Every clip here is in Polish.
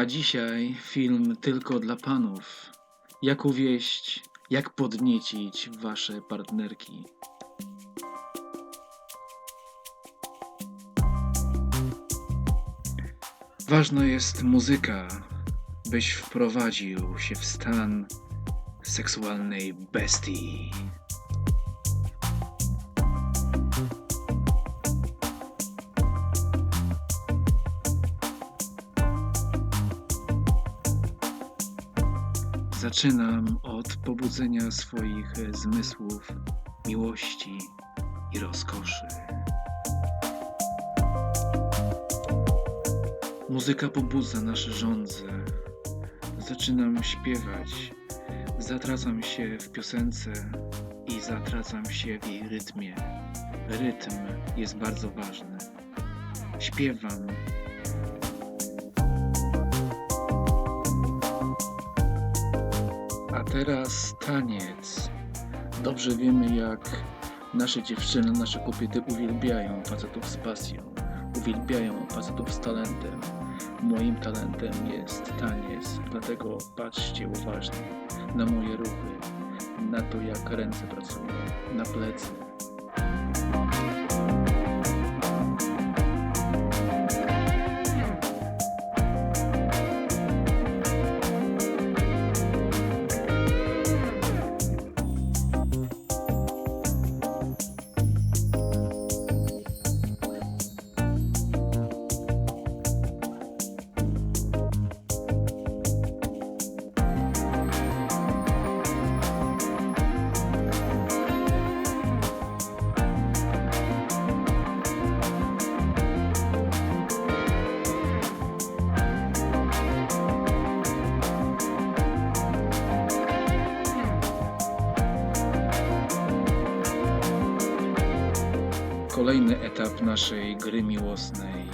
A dzisiaj film tylko dla panów. Jak uwieść, jak podniecić wasze partnerki. Ważna jest muzyka, byś wprowadził się w stan seksualnej bestii. Zaczynam od pobudzenia swoich e, zmysłów, miłości i rozkoszy. Muzyka pobudza nasze żądze. Zaczynam śpiewać, zatracam się w piosence i zatracam się w jej rytmie. Rytm jest bardzo ważny. Śpiewam, teraz taniec. Dobrze wiemy, jak nasze dziewczyny, nasze kobiety uwielbiają facetów z pasją, uwielbiają facetów z talentem. Moim talentem jest taniec, dlatego patrzcie uważnie na moje ruchy, na to, jak ręce pracują, na plecy. Kolejny etap naszej gry miłosnej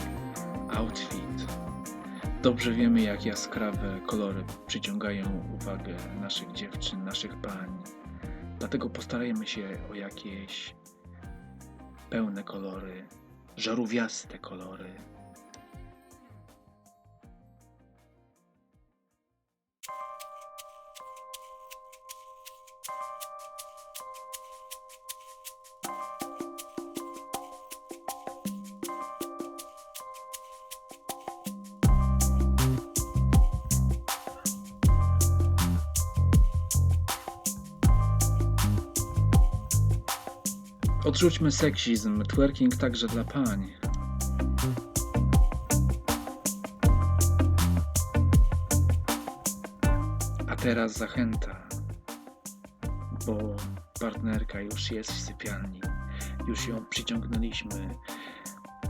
outfit. Dobrze wiemy, jak jaskrawe kolory przyciągają uwagę naszych dziewczyn, naszych pań. Dlatego postarajmy się o jakieś pełne kolory, żarówiaste kolory. Odrzućmy seksizm, twerking także dla pań. A teraz zachęta, bo partnerka już jest w sypialni. Już ją przyciągnęliśmy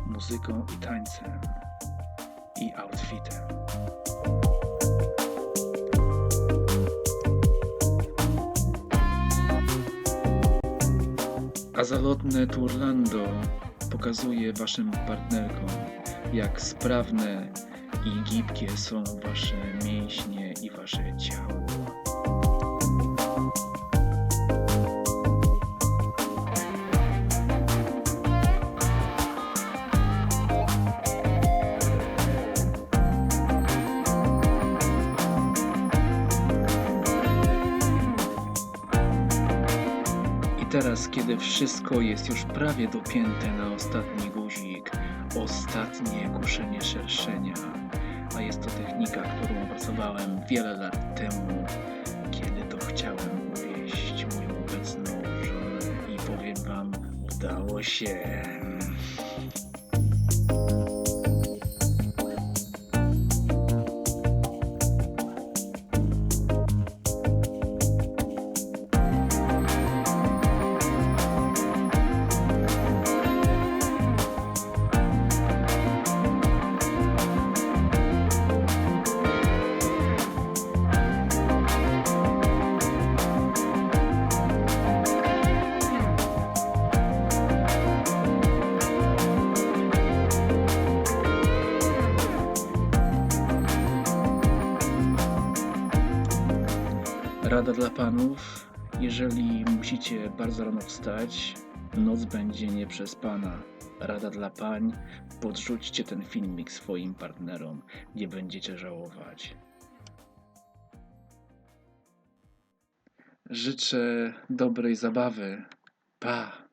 muzyką i tańcem i outfitem. A zalotne Turlando pokazuje waszym partnerkom, jak sprawne i gibkie są wasze mięśnie i wasze ciało. Teraz, kiedy wszystko jest już prawie dopięte na ostatni guzik, ostatnie kuszenie szerszenia, a jest to technika, którą opracowałem wiele lat temu, kiedy to chciałem uwieść moją obecną żonę i powiem wam, udało się. Rada dla panów, jeżeli musicie bardzo rano wstać, Noc będzie nieprzespana. Rada dla pań, podrzućcie ten filmik swoim partnerom, nie będziecie żałować. Życzę dobrej zabawy. Pa!